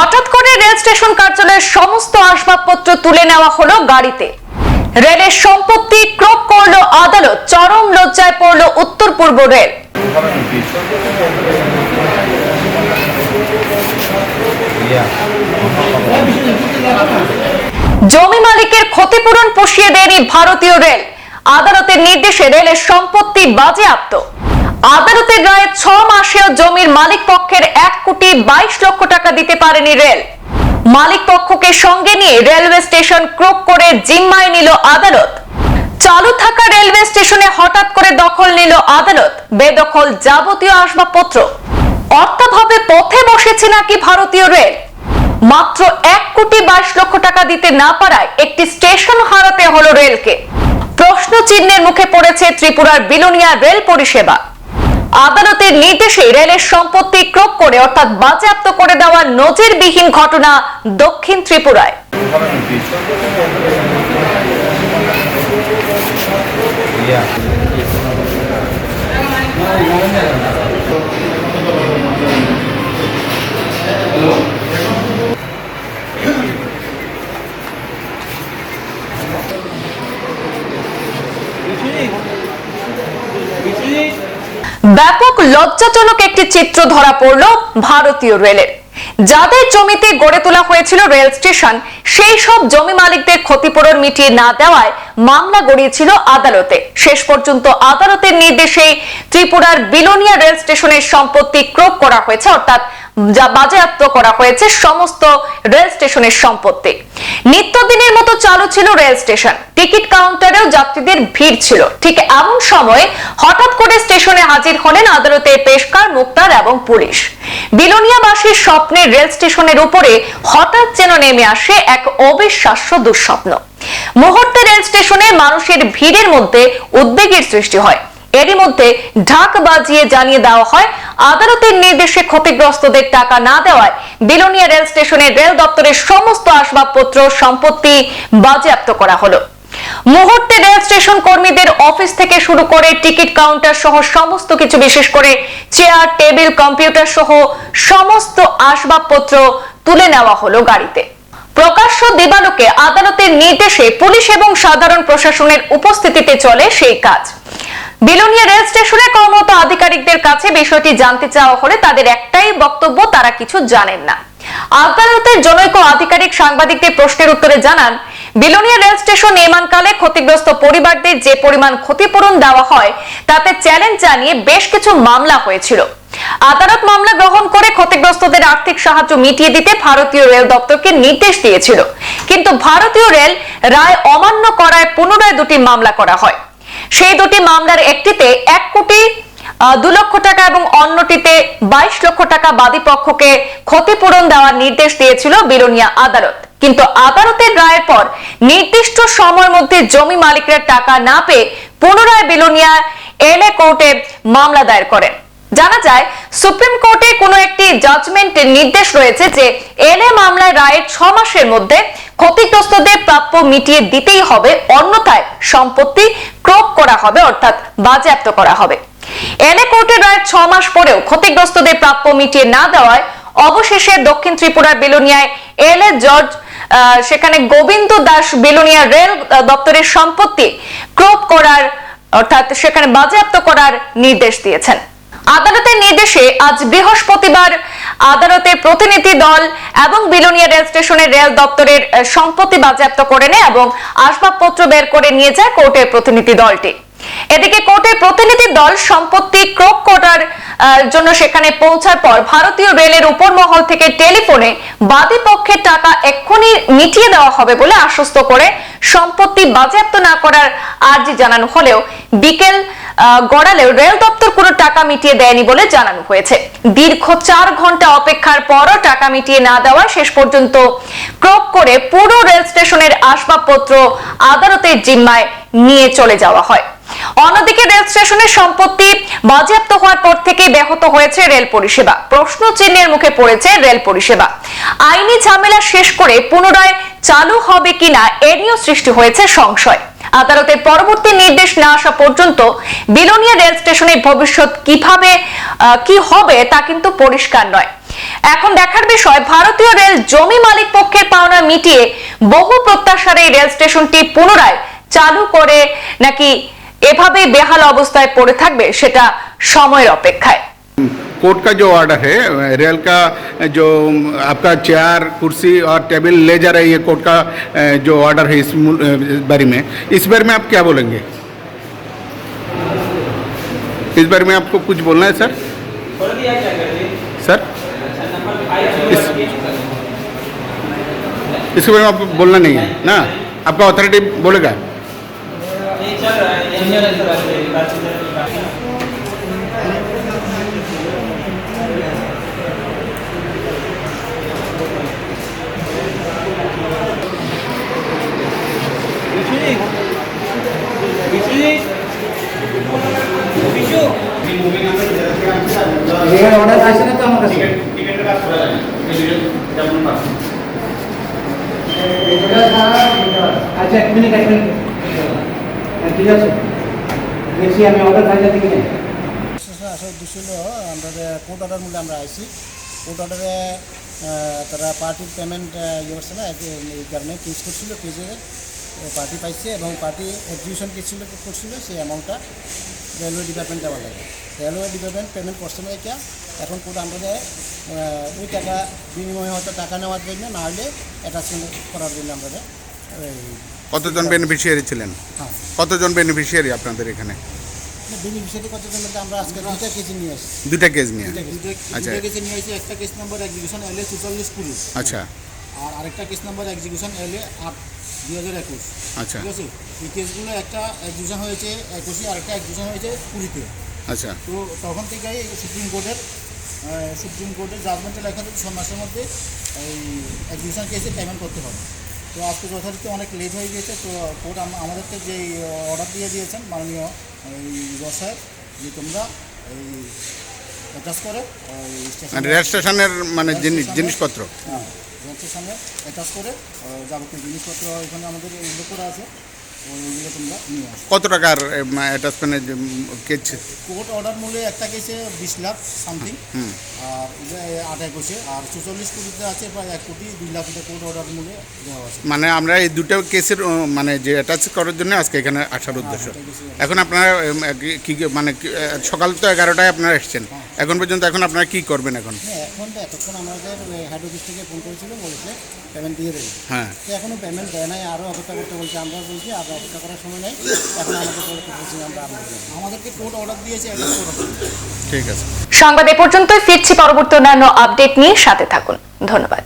হঠাৎ করে rail station কার্যালয়ের সমস্ত আসবাবপত্র তুলে নেওয়া হলো গাড়িতে। রেলের সম্পত্তি ক্রোক করল আদালত, চরম লজ্জায় পড়ল উত্তর পূর্ব রেল। জমি মালিকের ক্ষতিপূরণ পুষিয়ে দেয়নি ভারতীয় রেল। আদালতের নির্দেশে রেলের সম্পত্তি বাজেয়াপ্ত। আদালতের রায়ে ছ মাসেও জমির মালিক পক্ষের এক কোটি বাইশ লক্ষ টাকা দিতে পারেনি রেল। মালিক পক্ষকে সঙ্গে নিয়ে রেলওয়ে স্টেশন ক্রোক করে জিম্মায় নিল আদালত। চালু থাকা রেলওয়ে স্টেশনে হঠাৎ করে দখল নিল আদালত। বেদখল যাবতীয় আসবাবপত্র। অর্থাভাবে পথে বসেছে নাকি ভারতীয় রেল? মাত্র এক কোটি বাইশ লক্ষ টাকা দিতে না পারায় একটি স্টেশন হারাতে হলো রেলকে। প্রশ্ন চিহ্নের মুখে পড়েছে ত্রিপুরার বিলোনিয়া রেল পরিষেবা। আদালতের নির্দেশে রেলের সম্পত্তি ক্রোপ করে অর্থাৎ বাজেয়াপ্ত করে দেওয়া নজিরবিহীন ঘটনা দক্ষিণ ত্রিপুরায়। ব্যাপক লজ্জাজনক একটি চিত্র ধরা পড়ল ভারতীয় রেলের। যাদের জমিতে গড়ে তোলা হয়েছিল রেল স্টেশন, সেই সব জমি মালিকদের ক্ষতিপূরণ মিটিয়ে না দেওয়ায় মামলা গড়িয়েছিল আদালতে। শেষ পর্যন্ত আদালতের নির্দেশে ত্রিপুরার বিলোনিয়া রেল স্টেশনের সম্পত্তি ক্রোক করা হয়েছে, অর্থাৎ যা বাজেয়াপ্ত করা হয়েছে সমস্ত রেল স্টেশনের সম্পত্তি। নিত্যদিনের মতো চালু ছিল রেল স্টেশন। টিকিট কাউন্টারেও যাত্রীদের ভিড় ছিল। ঠিক এমন সময় হঠাৎ করে স্টেশনে হাজির হলেন আদালতের পেশকার, মুক্তার এবং পুলিশ। বিলোনিয়াবাসীর স্বপ্নের রেল স্টেশনের উপরে হঠাৎ যেন নেমে আসে এক অবিশ্বাস্য দুঃস্বপ্ন। মুহূর্তে রেল স্টেশনে মানুষের ভিড়ের মধ্যে উদ্বেগের সৃষ্টি হয়। এরই মধ্যে ঢাক বাজিয়ে জানিয়ে দেওয়া হয়, আদালতের নির্দেশে ক্ষতিগ্রস্তদের টাকা না দেওয়ায় বিলোনিয়া রেল স্টেশনে রেল দপ্তরের সমস্ত আসবাবপত্র, সম্পত্তি বাজেয়াপ্ত করা হলো। মুহূর্তে রেল স্টেশন কর্মীদের অফিস থেকে শুরু করে টিকিট কাউন্টার সহ সমস্ত কিছু, বিশেষ করে চেয়ার, টেবিল, কম্পিউটার সহ সমস্ত আসবাবপত্র তুলে নেওয়া হলো গাড়িতে। প্রকাশ্য দিবালোকে আদালতের নির্দেশে পুলিশ এবং সাধারণ প্রশাসনের উপস্থিতিতে চলে সেই কাজ। বিলোনিয়া রেল স্টেশনে কর্মরত আধিকারিকদের কাছে বিষয়টি জানতে চাওয়া হলে তাদের একটাই বক্তব্য, তারা কিছু জানেন না। আদালতের জনৈক আধিকারিক সাংবাদিকদের প্রশ্নের উত্তরে জানান, বিলোনিয়া রেল স্টেশন নির্মাণকালে ক্ষতিগ্রস্ত পরিবারদের যে পরিমাণ ক্ষতিপূরণ দেওয়া হয়, তাতে চ্যালেঞ্জ জানিয়ে বেশ কিছু মামলা হয়েছিল। আদালত মামলা গ্রহণ করে ক্ষতিগ্রস্তদের আর্থিক সাহায্য মিটিয়ে দিতে ভারতীয় রেল দপ্তরকে নির্দেশ দিয়েছিল। কিন্তু ভারতীয় রেল রায় অমান্য করায় পুনরায় দুটি মামলা করা হয়। সেই দুটি মামলার একটিতে এক কোটি দু লক্ষ টাকা এবং অন্যটিতে বাইশ লক্ষ টাকা বাদী পক্ষকে ক্ষতিপূরণ দেওয়ার নির্দেশ দিয়েছিল বিলোনিয়া আদালত। কিন্তু আদালতের রায়ের পর নির্দিষ্ট সময়ের মধ্যে জমি মালিকরা টাকা না পেয়ে পুনরায় বিলোনিয়া এলএ কোর্টে মামলা দায়ের করেন। জানা যায়, সুপ্রিম কোর্টে কোনো একটি জাজমেন্টের নির্দেশ রয়েছে যে এলএ মামলায় রায়ের ছ মাসের মধ্যে ক্ষতিগ্রস্তদের প্রাপ্য মিটিয়ে দিতেই হবে, অন্যথায় সম্পত্তি ক্রোপ করা হবে, অর্থাৎ বাজেয়াপ্ত করা হবে। এলএ কোর্টের রায়ের ছ মাস পরেও ক্ষতিগ্রস্তদের প্রাপ্য মিটিয়ে না দেওয়ায় অবশেষে দক্ষিণ ত্রিপুরার বিলোনিয়ায় এল এ জর্জ সেখানে গোবিন্দ দাস বিলোনিয়া রেল দপ্তরের সম্পত্তি ক্রোপ করার, অর্থাৎ সেখানে বাজেয়াপ্ত করার নির্দেশ দিয়েছেন। আদালতের নির্দেশে আজ বৃহস্পতিবার আদালতের প্রতিনিধি দল এবং বিলোনিয়া রেল স্টেশনের রেল দপ্তরের সম্পত্তি বাজেয়াপ্ত করে নেয় এবং আসবাবপত্র বের করে নিয়ে যায় কোর্টের প্রতিনিধি দলটি। এদিকে কোর্টের প্রতিনিধি দল সম্পত্তি ক্রোক আহ, জন্য সেখানে পৌঁছার পর ভারতীয় রেলের উপর মহল থেকে টেলিফোনে বাদী পক্ষের টাকা এক্ষুনি মিটিয়ে দেওয়া হবে বলে আশ্বস্ত করে সম্পত্তি বাজেয়াপ্ত না করার আর্জি জানানো হলেও বিকেল গড়ালেও রেল দপ্তর কোনো টাকা মিটিয়ে দেয়নি বলে জানানো হয়েছে। দীর্ঘ চার ঘণ্টা অপেক্ষার পরও টাকা মিটিয়ে না দেওয়া শেষ পর্যন্ত ক্রোক করে পুরো রেল স্টেশনের আসবাবপত্র আদালতের জিম্মায় নিয়ে চলে যাওয়া হয়। অন্যদিকে রেল স্টেশনের সম্পত্তি বাজেয়াপ্ত হওয়ার পর থেকে ব্যাহত হয়েছে রেল পরিষেবা। প্রশ্ন চিহ্নের মুখে পড়েছে রেল পরিষেবা। আইনি ঝামেলা শেষ করে পুনরায় চালু হবে কিনা এ নিয়েও সৃষ্টি হয়েছে সংশয়। আদালতের পরবর্তী নির্দেশ না আসা পর্যন্ত বিলোনিয়া রেল স্টেশনের ভবিষ্যৎ কীভাবে কি হবে তা কিন্তু পরিষ্কার নয়। এখন দেখার বিষয়, ভারতীয় রেল জমি মালিক পক্ষের পাওনা মিটিয়ে বহু প্রত্যাশার এই রেল স্টেশনটি পুনরায় চালু করে নাকি এভাবে বেহাল অবস্থায় পড়ে থাকবে সেটা সময়ের অপেক্ষায়। कोर्ट का जो ऑर्डर है रेल का जो आपका चेयर कुर्सी और टेबल ले जा रही है कोर्ट का जो ऑर्डर है इस बारे में इस बारे में आप क्या बोलेंगे? इस बारे में आपको कुछ बोलना है सर? सर? इस, इसके बारे में आपको बोलना नहीं है ना? आपका अथॉरिटी बोलेगा? এখানে অর্ডার আসে না তো আমার কাছে? টিকেটের কাজ করা যায় আচ্ছা এক মিনিট এক মিনিট হ্যাঁ, ঠিক আছে। দেখছি আমি অর্ডার খাই যাতে কিনে। আসলে দিছিল আমরা কোর্ট অর্ডার মূল্যে আমরা আইছি কোর্ট অর্ডারে তারা পার্টির পেমেন্ট ইয়ে করছে না এই কারণে কেস করছিল কেসে পার্টি পাইছে এবং পার্টি এক্সিকিউশন ছিল করছিল সেই অ্যামাউন্টটা রেলওয়ে ডিপার্টমেন্ট দেওয়া লাগে। রেলওয়ে ডিপার্টমেন্ট পেমেন্ট করছে না এটা। এখন কোটা আমাদের ওই টাকা বিনিময়ে হয়তো টাকা নেওয়ার জন্য না হলে অ্যাটাচমেন্ট করার জন্য আমাদের কতজন বেনিফিশিয়ারি ছিলেন? হ্যাঁ। কতজন বেনিফিশিয়ারি আপনাদের এখানে? বেনিফিশিয়ারি কতজন আমরা আজকে দুইটা কেস নিয়ে আসছি। দুইটা কেস নিয়ে? আচ্ছা। দুইটা কেস একটা কেস নাম্বার এক্সিকিউশন এলে 44 পুলিশ। আচ্ছা। আর আরেকটা কেস নাম্বার এক্সিকিউশন এলে 8 দু হাজার একুশ। আচ্ছা। এই কেসগুলো একটা হয়েছে হয়েছে আচ্ছা। তো তখন থেকেই সুপ্রিম কোর্টের সুপ্রিম কোর্টের ছ মাসের মধ্যে এই কেসে করতে হবে। তো যথারীতি অনেক লেট হয়ে গিয়েছে তো কোর্ট আমাদেরকে যে অর্ডার দিয়ে দিয়েছেন মাননীয় রসায় যে তোমরা এই করে মানে জিনিসপত্র। হ্যাঁ। রেঞ্চের সামনে অ্যাটাচ করে যাবতীয় জিনিসপত্র এখানে আমাদের উল্লেখ করা আছে। কত টাকার অ্যাটাচমেন্টের কেস কোর্ট অর্ডার মূল্যে একটা কেসে বিশ লাখ সামথিং হুম। আর আট একুশে আর চুচল্লিশ কোটিতে আছে প্রায় এক কোটি দুই লাখ টাকা কোর্ট অর্ডার মূল্যে দেওয়া আছে। মানে আমরা এই দুটো কেসের মানে যে অ্যাটাচ করার জন্য আজকে এখানে আসার উদ্দেশ্য। এখন আপনারা কি- মানে সকাল তো এগারোটায় আপনারা এসছেন। এখন পর্যন্ত এখন আপনারা কি করবেন এখন? হ্যাঁ এখন তো এতক্ষণ আমাদের হেড অফিস থেকে ফোন করেছিল বলেছে পেমেন্ট দিয়ে দেবে। হ্যাঁ। এখনও পেমেন্ট দেয় নাই আরও অপেক্ষা করতে বলছে আমরা বলছি আর অপেক্ষা করার সময় নেই। এখন আমাদের আমরা আমাদেরকে কোর্ট অর্ডার দিয়েছে ঠিক আছে। সংবাদ এ পর্যন্তই ফিরছি পরবর্তী অন্যান্য আপডেট নিয়ে সাথে থাকুন। ধন্যবাদ।